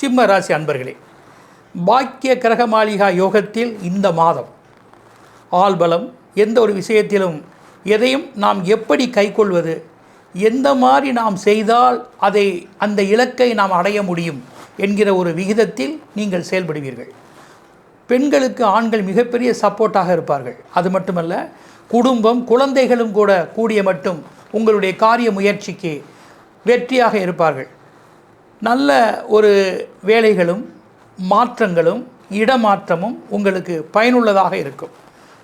சிம்ம ராசி அன்பர்களே பாக்கிய கிரக மாளிகா யோகத்தில் இந்த மாதம் ஆள்பலம் எந்த ஒரு விஷயத்திலும் எதையும் நாம் எப்படி கைக்கொள்வது எந்த மாதிரி நாம் செய்தால் அதை அந்த இலக்கை நாம் அடைய முடியும் என்கிற ஒரு விகிதத்தில் நீங்கள் செயல்படுவீர்கள். பெண்களுக்கு ஆண்கள் மிகப்பெரிய சப்போர்ட்டாக இருப்பார்கள். அது மட்டுமல்ல குடும்பம் குழந்தைகளும் கூட கூடிய மட்டும் உங்களுடைய காரிய முயற்சிக்கு வெற்றியாக இருப்பார்கள். நல்ல ஒரு வேலைகளும் மாற்றங்களும் இடமாற்றமும் உங்களுக்கு பயனுள்ளதாக இருக்கும்.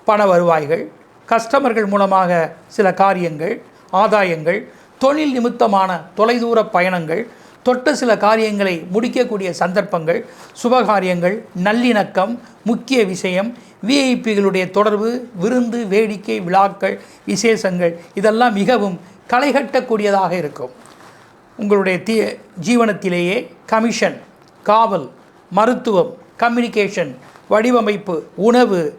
பண வருவாய்கள் கஸ்டமர்கள் மூலமாக சில காரியங்கள் ஆதாயங்கள் தொழில் நிமித்தமான தொலைதூர பயணங்கள் தொட்ட சில காரியங்களை முடிக்கக்கூடிய சந்தர்ப்பங்கள் சுபகாரியங்கள் நல்லிணக்கம் முக்கிய விஷயம் விஐபிகளுடைய தொடர்பு விருந்து வேடிக்கை விழாக்கள் விசேஷங்கள் இதெல்லாம் மிகவும் களைகட்டக்கூடியதாக இருக்கும். உங்களுடைய தீ ஜீவனத்திலேயே கமிஷன் காவல் மருத்துவம் கம்யூனிகேஷன் வடிவமைப்பு உணவு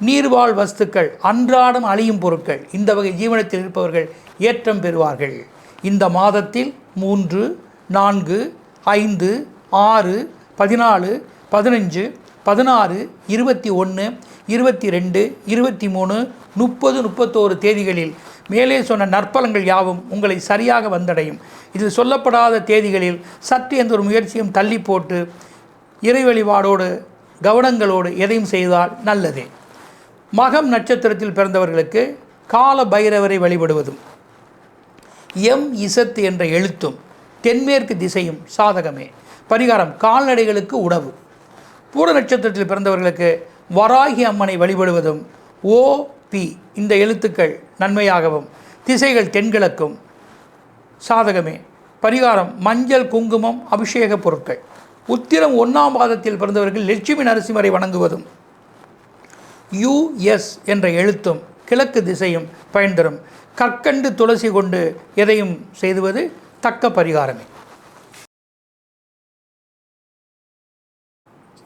நீர்வாழ் வஸ்துக்கள் அன்றாடம் அழியும் பொருட்கள் இந்த வகை ஜீவனத்தில் இருப்பவர்கள் ஏற்றம் பெறுவார்கள். இந்த மாதத்தில் மூன்று நான்கு ஐந்து ஆறு பதினாலு பதினஞ்சு பதினாறு இருபத்தி ஒன்று இருபத்தி ரெண்டு இருபத்தி மூணு முப்பது முப்பத்தோரு தேதிகளில் மேலே சொன்ன நற்பலங்கள் யாவும் உங்களை சரியாக வந்தடையும். இதில் சொல்லப்படாத தேதிகளில் சற்று எந்த ஒரு முயற்சியும் தள்ளி போட்டு இறை வழிபாடோடு கவனங்களோடு எதையும் செய்தால் நல்லதே. மகம் நட்சத்திரத்தில் பிறந்தவர்களுக்கு கால பைரவரை வழிபடுவதும் எம் இசத்து என்ற எழுத்தும் தென்மேற்கு திசையும் சாதகமே. பரிகாரம் கால்நடைகளுக்கு உணவு. பூர நட்சத்திரத்தில் பிறந்தவர்களுக்கு வராகி அம்மனை வழிபடுவதும் ஓ பி இந்த எழுத்துக்கள் நன்மையாகவும் திசைகள் தென்கிழக்கும். சாதகமே பரிகாரம் மஞ்சள் குங்குமம் அபிஷேக பொருட்கள். உத்திரம் ஒன்றாம் பாதத்தில் பிறந்தவர்கள் லட்சுமி நரசிம்மரை வணங்குவதும் யுஎஸ் என்ற எழுத்தும் கிழக்கு திசையும் பயன் தரும் கற்கண்டு துளசி கொண்டு எதையும் செய்துவது தக்க பரிகாரமே.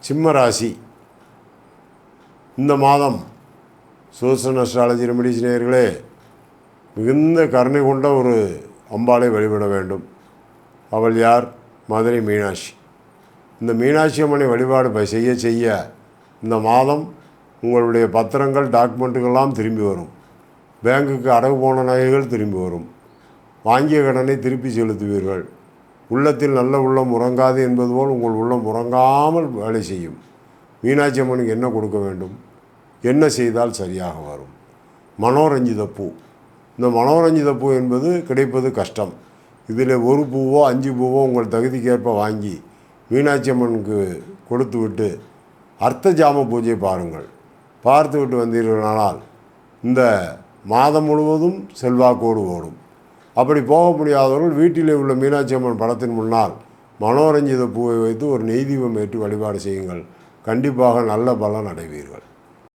சிம்மராசி இந்த மாதம் சூசன் அஸ்ட்ராலஜி ரெமடிஸ் நேயர்களே மிகுந்த கருணை கொண்ட ஒரு அம்பாளை வழிபட வேண்டும். அவள் யார்? மதுரை மீனாட்சி. இந்த மீனாட்சி அம்மனை வழிபாடு செய்ய செய்ய இந்த மாதம் உங்களுடைய பத்திரங்கள் டாக்குமெண்ட்டுகள்லாம் திரும்பி வரும். பேங்குக்கு அடகு போன நகைகள் திரும்பி வரும். வாங்கிய கடனை திருப்பி செலுத்துவீர்கள். உள்ளத்தில் நல்ல உள்ளம் உறங்காது என்பது போல் உங்கள் உள்ளம் உறங்காமல் வேலை செய்யும். மீனாட்சி அம்மனுக்கு என்ன கொடுக்க வேண்டும்? என்ன செய்தால் சரியாக வரும்? மனோரஞ்சித பூ. இந்த மனோரஞ்சித பூ என்பது கிடைப்பது கஷ்டம். இதில் ஒரு பூவோ அஞ்சு பூவோ உங்கள் தகுதிக்கேற்ப வாங்கி மீனாட்சி அம்மனுக்கு கொடுத்து விட்டு அர்த்த ஜாம பூஜை பாருங்கள். பார்த்து விட்டு வந்தீர்களானால் இந்த மாதம் முழுவதும் செல்வாக்கோடு ஓடும். அப்படி போக முடியாதவர்கள் வீட்டிலே உள்ள மீனாட்சி அம்மன் படத்தின் முன்னால் மனோரஞ்சித பூவை வைத்து ஒரு நெய் தீபம் ஏற்றி வழிபாடு செய்யுங்கள். கண்டிப்பாக நல்ல பலன் அடைவீர்கள்.